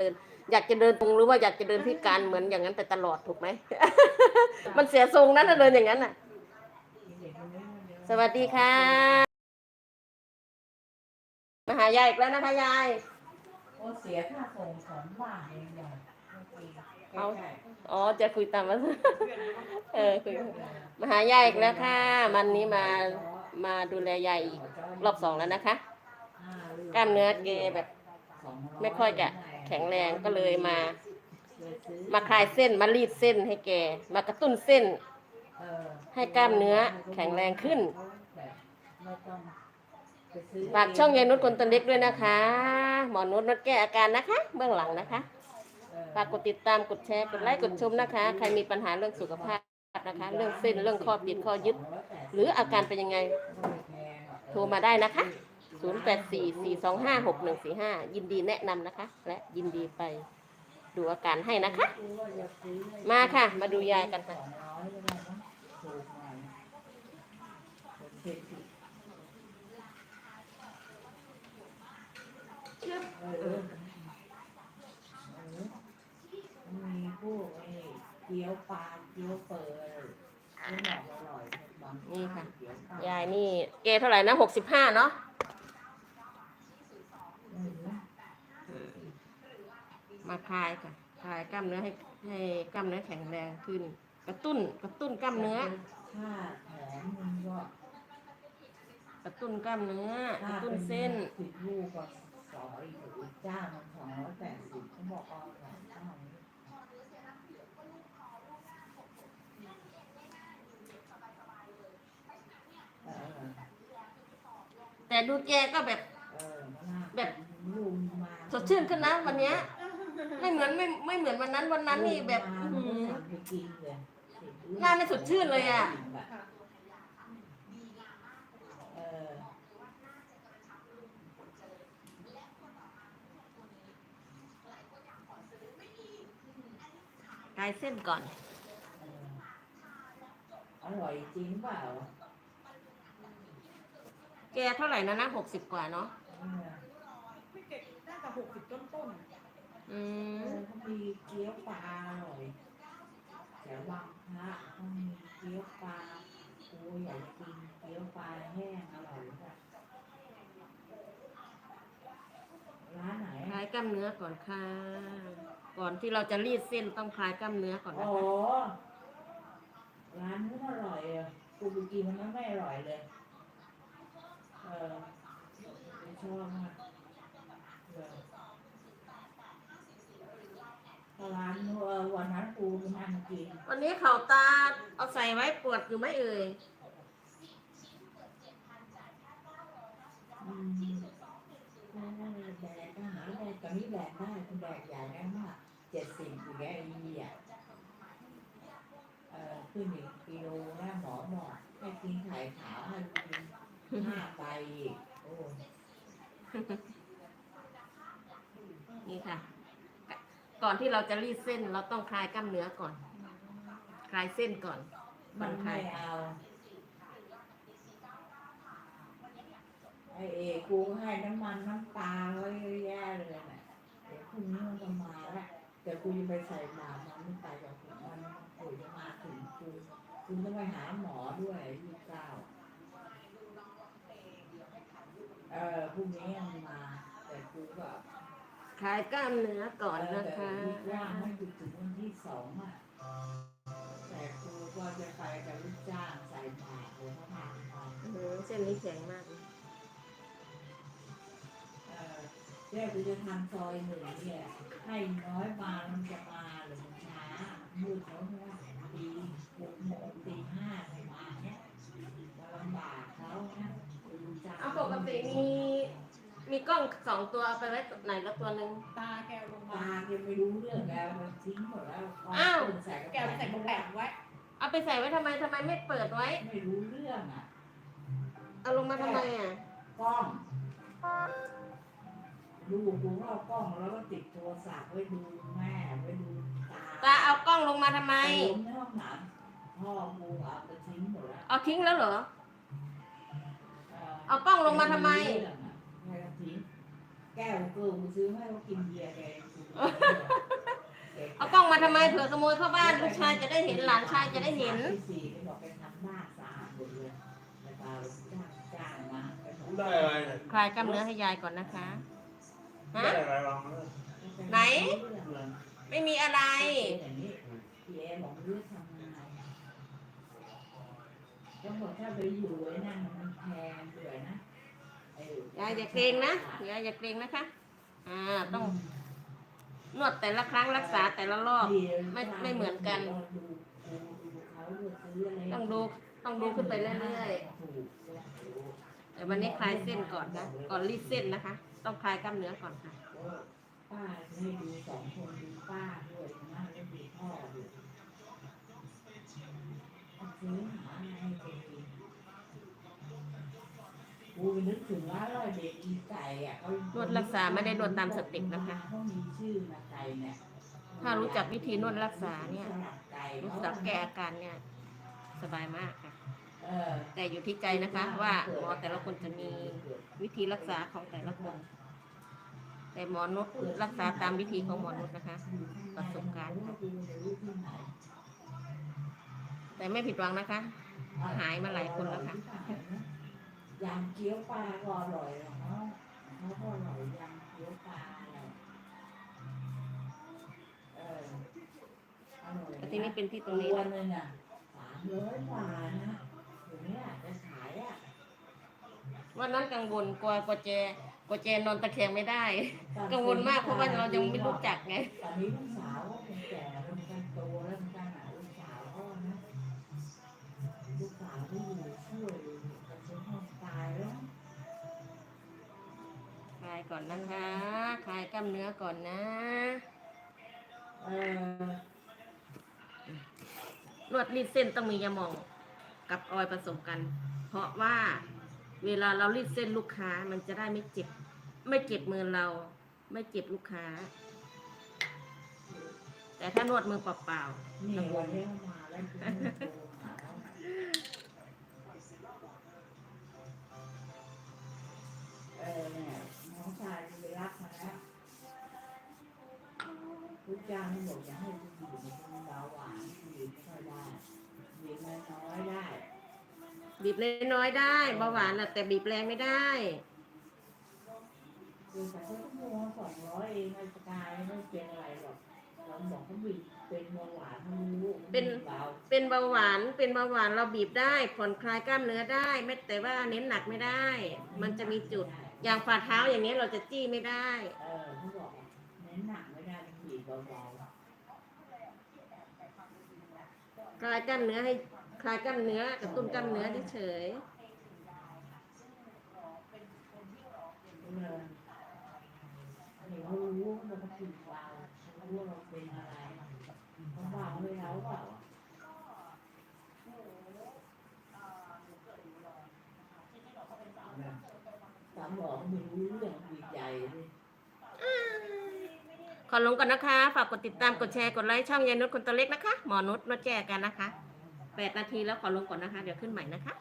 เดิน อยากจะเดินตรงหรือว่าอยากจะเดินพิการเหมือนอย่างนั้นไปตลอดถูกไหม มันเสียทรงนั้นนะเดินอย่างนั้นน่ะ สวัสดีค่ะ มาหายายอีกแล้วนะคะยาย โอ้เสียค่าส่งสองบาทเองเหรอเมื่อกี้เอาใกล้อ๋อจะคุยตามมาเออคุยมาหายายอีกแล้วค่ะวันนี้มามาดูแลยายอีกรอบสองแล้วนะคะ กล้ามเนื้อเกแบบ ไม่ค่อยจะ แข็งแรงก็เลยมา มาคลายเส้นมารีดเส้นให้แก มากระตุ้นเส้น ให้กล้ามเนื้อแข็งแรงขึ้นฝากช่องยายนุชคนตัวเล็กด้วยนะคะ หมอนุชนุชแก้อาการนะคะ เบื้องหลังนะคะฝากกดติดตามกดแชร์กดไลค์กดชมนะคะ ใครมีปัญหาเรื่องสุขภาพนะคะ เรื่องเส้นเรื่องข้อบิดข้อยึด หรืออาการเป็นยังไง โทรมาได้นะคะ 0844256145 ยินดีแนะนำนะคะ และยินดีไปดูอาการให้นะคะ มาค่ะ มาดูยายกันค่ะมีพวกไอ้เกี๊ยวปลาเกี๊ยวเปิดที่บอกอร่อยบางนี่ค่ะเกี๊ยวปลายายนี่ เกเท่าไหร่นะ65เนาะ อืม มาคลายค่ะคลายกล้ามเนื้อให้ให้กล้ามเนื้อแข็งแรงขึ้น กระตุ้นกระตุ้นกล้ามเนื้อถ้าแถมมันก็กระตุ้นกล้ามเนื้อกถ้าระตุ้นเป็นเส้นสิบลูกก็สองอีกอีกเจ้ามันสองร้อยแปดสิบเขาบอกเอาหลายเจ้านี้เออแต่ดูแกก็แบบเออหน้าแบบลูกมาสดชื่นขึ้นนะวันเนี้ย ไม่เหมือนไม่ไม่เหมือนวันนั้นวันนั้นนี่แบบลูอื้อกหืมาอมันก็สั่งไปกินเลยหน้าไม่สดชื่นเลยอะเออคลายเส้นก่อนเอออร่อยจริงเปล่าแกเท่าไหร่นะนะหกสิบกว่าเนาะเออไม่เก่งน่าจะหกสิบต้นต้น อืเอมอเขามีเกี๊ยวปลาอร่อยแถวบางพระเขามีเกี๊ยวปลาโอ้ยอยากกินเกี๊ยวปลาแห้งอร่อยค่ะร้านไหนคลายกล้ามเนื้อก่อนค่ะ ก่อนที่เราจะรีดเส้นต้องคลายกล้ามเนื้อก่อนอ๋นะอคะร้านนู้นอร่อยอะกูไปกินมันนั้นไม่อร่อยเลย เออไม่ชอบมากเออถ้าร้านนู้นเออ วันนั้นกูไปนั่งกินวันนี้เข่าตาเอาใส่ไว้ปวดอยู่ไหมเอ่ยอืมแดกอาหารแดกตอนนี้แดกได้คุณแดกใหญ่ได้มากเจ็ดสิบอยู่แกไอ้เหี้ยเออขึ้นอีกกิโลแล้วหมอบอกให้กินไข่ขาวให้กินห้าไปอีกโอ้ นี่ค่ะ ก่อนที่เราจะรีดเส้นเราต้องคลายกล้ามเนื้อก่อน คลายเส้นก่อนมันคลายเอาไอเอกูให้น้ำมันน้ำตาไว้เยอะแย่เลยนะเดี๋ยวพรุ่งนี้มันจะมาล้วแต่กูจะไปใส่บาตรมันไม่ไปกับมมันกูจะมาถึงกูกูต้องไปหาหมอด้วยยี่เก้าเออพรุ่งนี้มันมา แต่กูก็ คลายกล้ามเนื้อก่อนเออนะแต่คะลูกว่างให้กูถึงวันที่สองอะแต่กูก็จะไปกับลูกจ้างใส่บาตรเลยเขาพาไปอื้อหือเส้นนี้แข็งมากเลยเออเดี๋ยวกูจะทำซอยหนึ่งเนี่ยให้น้อยมามันจะมาหรือมันช้ามืดเขาเนี่ยตีหกโมงตีห้าอะไรมาเนี่ยมาลำบากเขานะกูจ้าง เอาปกติมีมี กล้องสองตัวเอาไปไว้ไหนละตัวหนึ่ง ตาแกลงมา ตาแกไม่รู้เรื่องแล้วมันทิ้งหมดแล้วอ้าวใส่กระแกเป๋าใส่กระแปะไว้ เอาไปใส่ไว้ทำไมทำไมไม่เปิดไว้ ไม่รู้เรื่องอะเอาลงมาทำไมอะ กล้องดูดูเอากล้องแล้วก็ติดโทรศัพท์ไว้ดูแม่ไว้ดูตาตาเอากล้องลงมาทำไม ไปล้มในห้องน้ำพ่อกูเอาไปทิ้งหมดแล้วเอาทิ้งแล้วเหรอ เออเอากล้องลงมาทำไมไม่ได้ทิ้งแก้วเกิร์ลกูซื้อให้เขากินเบียร์แกกูเอากล้องมาทำไมเผื่อขโมยเข้าบ้านลูกชายจะได้เห็นหลานชายจะได้เห็นที่สี่ก็บอกไปทำหน้าสะอาดหมดเลยแล้วก็จ้างจ้างมาไปบอกได้อะไรเนี่ยคลายกล้ามเนื้อให้ยายก่อนนะคะฮะได้อะไรลองมาไหน ไม่มีอะไรอย่างนี้พี่เอบอกเลือกทำงานก็บอกถ้าไปอยู่ไอ้นั่นมันแพงด้ว ยายอย่าเกรงนะยายอย่าเกรงนะคะ อ่าต้องนวดแต่ละครั้งรักษาแต่ละรอบไม่ไม่เหมือนกัน ต้องดูต้องดูขึ้นไปเรื่อยๆแต่วันนี้คลายเส้นก่อนนะก่อนรีดเส้นนะคะ ต้องคลายกล้ามเนื้อก่อนค่ะป้าให้ดูสองคนดูป้าด้วยนะแล้วดูพ่อด้วยเอาซื้อหาไรให้แกกิน กูนึกถึงว่าเราเด็กอีไก่อะเขานวดรักษาไม่ได้นวดตามสเต็ปนะคะ เขามีชื่อมาไก่เนี่ยถ้ารู้จักวิธีนวดรักษาเนี่ย สลับไก่รู้จักแก้อาการเนี่ย สบายมากค่ะ เออแต่อยู่ที่ใจนะคะ ว่าหมอแต่ละคนจะมีวิธีรักษาของแต่ละคน แต่หมอนุชรักษาตามวิธีของหมอนุชนะคะ ประสบการณ์ค่ะแต่ไม่ผิดหวังนะคะ หายมาหลายคนแล้วค่ะ ยำเกี๊ยวปลาก็อร่อยของเขาเขาก็อร่อยยำเกี๊ยวปลาอะไรเอออร่อยแต่ทีนี้เป็นที่ตรงนี้ตัวนะหนึงอะสามร้อยกว่านะถึงเนี้ยจะขายอะวันนั้นกังวลกลัวกลัวเจกลัวเจนอนตะแคงไม่ได้ กังวลมากเพราะว่าเรายังไม่รู้จักไง ตอนนี้ลูกสาว ลายกล้ามเนื้อก่อนนะเออนวดรีดเส้นต้องมียาหมองกับออยล์ผสมกัน เพราะว่าเวลาเรารีดเส้นลูกค้ามันจะได้ไม่เจ็บ ไม่เจ็บมือเรา ไม่เจ็บลูกค้า แต่ถ้านวดมือเปล่านี่วันนี้เขามาแล้วคุณโทรหาแล้ว จ้างไม่บอกจะให้ลูกอยู่ในคนเบาหวานอยู่ไม่ค่อยได้บีบน้อยๆได้ๆบีบน้อยๆได้เบาหวานแหละแต่บีบแรงไม่ได้คือแต่เขาต้องโมสองร้อยเองไอ้สกายไม่เป็นอะไรหรอกเราบอกเขาบีบเป็นเบาหวานเขารู้เป็นเบาเป็นเบาหวานเป็นเบาหวานเราบีบได้ผ่อนคลายกล้ามเนื้อได้ ไม่แต่ว่าเน้นหนักไม่ได้ มันจะมีจุดอย่างฝ่าเท้าอย่างนี้ยเราจะจี้ไม่ได้ เออเขาบอกว่าเน้นหนัก คลายกล้ามเนื้อให้คลายกล้ามเนื้อกระตุ้นกล้ามเนื้อเฉยๆเออเดี๋ยวเขารู้ว่าเราบีบเบารู้ว่าเราเป็นอะไรเขาบาไม่เราเปล่าสามหมอไม่รู้เรื่องบีใหญ่เลย ขอลงก่อนนะคะ ฝากกดติดตาม กดแชร์ กดไลค์ช่องยายนุชคนตัวเล็กนะคะ หมอนุชนุชแจกันนะคะแปดนาทีแล้วขอลงก่อนนะคะ เดี๋ยวขึ้นใหม่นะคะ